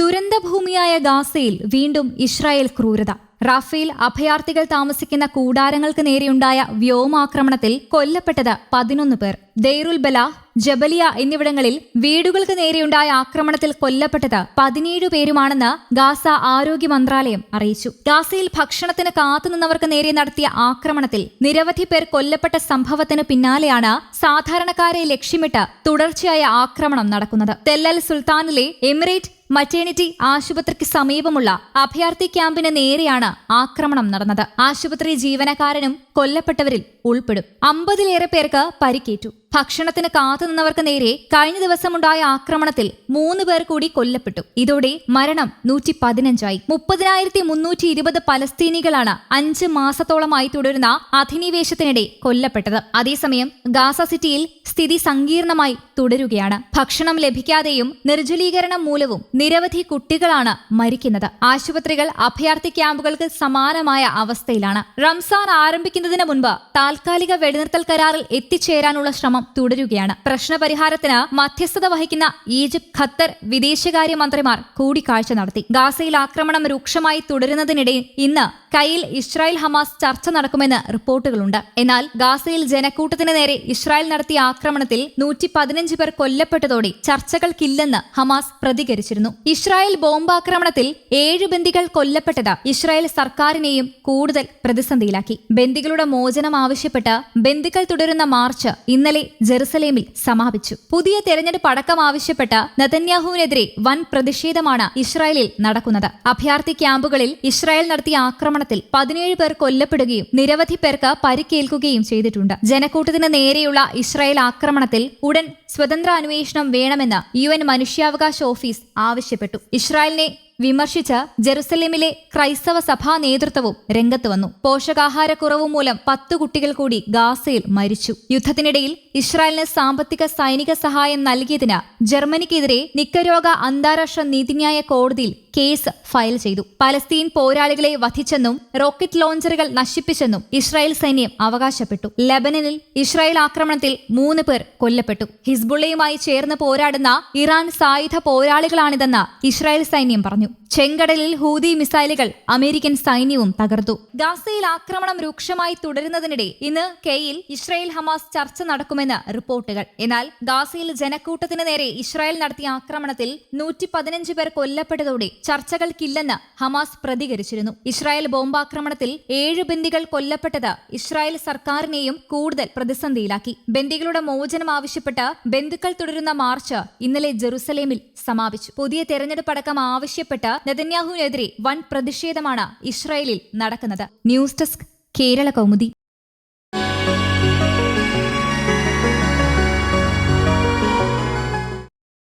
ദുരന്തഭൂമിയായ ഗാസയിൽ വീണ്ടും ഇസ്രായേൽ ക്രൂരത. റാഫേൽ അഭയാർത്ഥികൾ താമസിക്കുന്ന കൂടാരങ്ങൾക്ക് നേരെയുണ്ടായ വ്യോമാക്രമണത്തിൽ കൊല്ലപ്പെട്ടത് പതിനൊന്ന് പേർ. ദൈറുൽ ബല ജബലിയ എന്നിവിടങ്ങളിൽ വീടുകൾക്ക് നേരെയുണ്ടായ ആക്രമണത്തിൽ കൊല്ലപ്പെട്ടത് പതിനേഴ് പേരുമാണെന്ന് ഗാസ ആരോഗ്യ മന്ത്രാലയം അറിയിച്ചു. ഗാസയിൽ ഭക്ഷണത്തിന് കാത്തുനിന്നവർക്ക് നേരെ നടത്തിയ ആക്രമണത്തിൽ നിരവധി പേർ കൊല്ലപ്പെട്ട സംഭവത്തിന് പിന്നാലെയാണ് സാധാരണക്കാരെ ലക്ഷ്യമിട്ട് തുടർച്ചയായ ആക്രമണം നടക്കുന്നത്. തെല്ലൽ സുൽത്താനിലെ എമിറേറ്റ് മറ്റേണിറ്റി ആശുപത്രിക്ക് സമീപമുള്ള അഭയാർത്ഥി ക്യാമ്പിന് നേരെയാണ് ആക്രമണം നടന്നത്. ആശുപത്രി ജീവനക്കാരനും കൊല്ലപ്പെട്ടവരിൽ ഉൾപ്പെടും. അമ്പതിലേറെ പേർക്ക് പരിക്കേറ്റു. ഭക്ഷണത്തിന് കാത്തുനിന്നവർക്ക് നേരെ കഴിഞ്ഞ ദിവസമുണ്ടായ ആക്രമണത്തിൽ മൂന്ന് പേർ കൂടി കൊല്ലപ്പെട്ടു. ഇതോടെ മരണം നൂറ്റി പതിനഞ്ചായി മുപ്പതിനായിരത്തി മുന്നൂറ്റി ഇരുപത് പലസ്തീനികളാണ് അഞ്ച് മാസത്തോളമായി തുടരുന്ന അധിനിവേശത്തിനിടെ കൊല്ലപ്പെട്ടത്. അതേസമയം ഗാസ സിറ്റിയിൽ സ്ഥിതി സങ്കീർണമായി തുടരുകയാണ്. ഭക്ഷണം ലഭിക്കാതെയും നിർജലീകരണം മൂലവും നിരവധി കുട്ടികളാണ് മരിക്കുന്നത്. ആശുപത്രികൾ അഭയാർത്ഥി ക്യാമ്പുകൾക്ക് സമാനമായ അവസ്ഥയിലാണ്. റംസാൻ ആരംഭിക്കുന്നതിന് മുൻപ് താൽക്കാലിക വെടിനിർത്തൽ കരാറിൽ എത്തിച്ചേരാനുള്ള ശ്രമം തുടരുകയാണ്. പ്രശ്നപരിഹാരത്തിന് മധ്യസ്ഥത വഹിക്കുന്ന ഈജിപ്ത് ഖത്തർ വിദേശകാര്യ മന്ത്രിമാർ കൂടിക്കാഴ്ച നടത്തി. ഗാസയിൽ ആക്രമണം രൂക്ഷമായി തുടരുന്നതിനിടെ ഇന്ന് കയ്യിൽ ഇസ്രായേൽ ഹമാസ് ചർച്ച നടക്കുമെന്ന് റിപ്പോർട്ടുകളുണ്ട്. എന്നാൽ ഗാസയിൽ ജനക്കൂട്ടത്തിന് നേരെ ഇസ്രായേൽ നടത്തിയ ആക്രമണത്തിൽ നൂറ്റി പതിനഞ്ച് പേർ കൊല്ലപ്പെട്ടതോടെ ചർച്ചകൾക്കില്ലെന്ന് ഹമാസ് പ്രതികരിച്ചിരുന്നു. ഇസ്രായേൽ ബോംബാക്രമണത്തിൽ ഏഴ് ബന്ദികൾ കൊല്ലപ്പെട്ടത് ഇസ്രായേൽ സർക്കാരിനെയും കൂടുതൽ പ്രതിസന്ധിയിലാക്കി. ബന്ദികളുടെ മോചനം ആവശ്യപ്പെട്ട് ബന്ദികൾ തുടരുന്ന മാർച്ച് ഇന്നലെ ജെറുസലേമിൽ സമാപിച്ചു. പുതിയ തെരഞ്ഞെടുപ്പ് അടക്കം ആവശ്യപ്പെട്ട് നതന്യാഹുവിനെതിരെ വൻ പ്രതിഷേധമാണ് ഇസ്രായേലിൽ നടക്കുന്നത്. അഭയാർത്ഥി ക്യാമ്പുകളിൽ ഇസ്രായേൽ നടത്തിയ ആക്രമണത്തിൽ പതിനേഴ് പേർ കൊല്ലപ്പെടുകയും നിരവധി പേർക്ക് പരിക്കേൽക്കുകയും ചെയ്തിട്ടുണ്ട്. ജനക്കൂട്ടത്തിന് നേരെയുള്ള ഇസ്രായേൽ ആക്രമണത്തിൽ ഉടൻ സ്വതന്ത്ര അന്വേഷണം വേണമെന്ന് യു എൻ മനുഷ്യാവകാശ ഓഫീസ് ആവശ്യപ്പെട്ടു. ഇസ്രായേലിനെ വിമർശിച്ച് ജെറുസലേമിലെ ക്രൈസ്തവ സഭാ നേതൃത്വവും രംഗത്ത് വന്നു. പോഷകാഹാരക്കുറവ് മൂലം പത്തു കുട്ടികൾ കൂടി ഗാസയിൽ മരിച്ചു. യുദ്ധത്തിനിടയിൽ ഇസ്രായേലിന് സാമ്പത്തിക സൈനിക സഹായം നൽകിയതിന് ജർമ്മനിക്കെതിരെ നിക്കരോഗ അന്താരാഷ്ട്ര നീതിന്യായ കോടതിയിൽ കേസ് ഫയൽ ചെയ്തു. പലസ്തീൻ പോരാളികളെ വധിച്ചെന്നും റോക്കറ്റ് ലോഞ്ചറുകൾ നശിപ്പിച്ചെന്നും ഇസ്രായേൽ സൈന്യം അവകാശപ്പെട്ടു. ലബനനിൽ ഇസ്രായേൽ ആക്രമണത്തിൽ മൂന്ന് പേർ കൊല്ലപ്പെട്ടു. ഹിസ്ബുള്ളയുമായി ചേർന്ന് പോരാടുന്ന ഇറാൻ സായുധ പോരാളികളാണിതെന്ന് ഇസ്രായേൽ സൈന്യം പറഞ്ഞു. ചെങ്കടലിൽ ഹൂതി മിസൈലുകൾ അമേരിക്കൻ സൈന്യവും തകർത്തു. ഗാസയിൽ ആക്രമണം രൂക്ഷമായി തുടരുന്നതിനിടെ ഇന്ന് കെയിൽ ഇസ്രായേൽ ഹമാസ് ചർച്ച നടക്കുമെന്ന് റിപ്പോർട്ടുകൾ. എന്നാൽ ഗാസയിൽ ജനക്കൂട്ടത്തിന് നേരെ ഇസ്രായേൽ നടത്തിയ ആക്രമണത്തിൽ നൂറ്റി പതിനഞ്ച് പേർ കൊല്ലപ്പെട്ടതോടെ ചർച്ചകൾക്കില്ലെന്ന് ഹമാസ് പ്രതികരിച്ചിരുന്നു. ഇസ്രായേൽ ബോംബാക്രമണത്തിൽ ഏഴ് ബന്ദികൾ കൊല്ലപ്പെട്ടത് ഇസ്രായേൽ സർക്കാരിനെയും കൂടുതൽ പ്രതിസന്ധിയിലാക്കി. ബന്ദികളുടെ മോചനം ആവശ്യപ്പെട്ട് ബന്ധുക്കൾ തുടരുന്ന മാർച്ച് ഇന്നലെ ജെറുസലേമിൽ സമാപിച്ചു. പുതിയ തെരഞ്ഞെടുപ്പ് അടക്കം ആവശ്യപ്പെട്ട് നെതന്യാഹുവിനെതിരെ വൻ പ്രതിഷേധമാണ് ഇസ്രായേലിൽ നടക്കുന്നത്. News desk Kerala Kaumudi.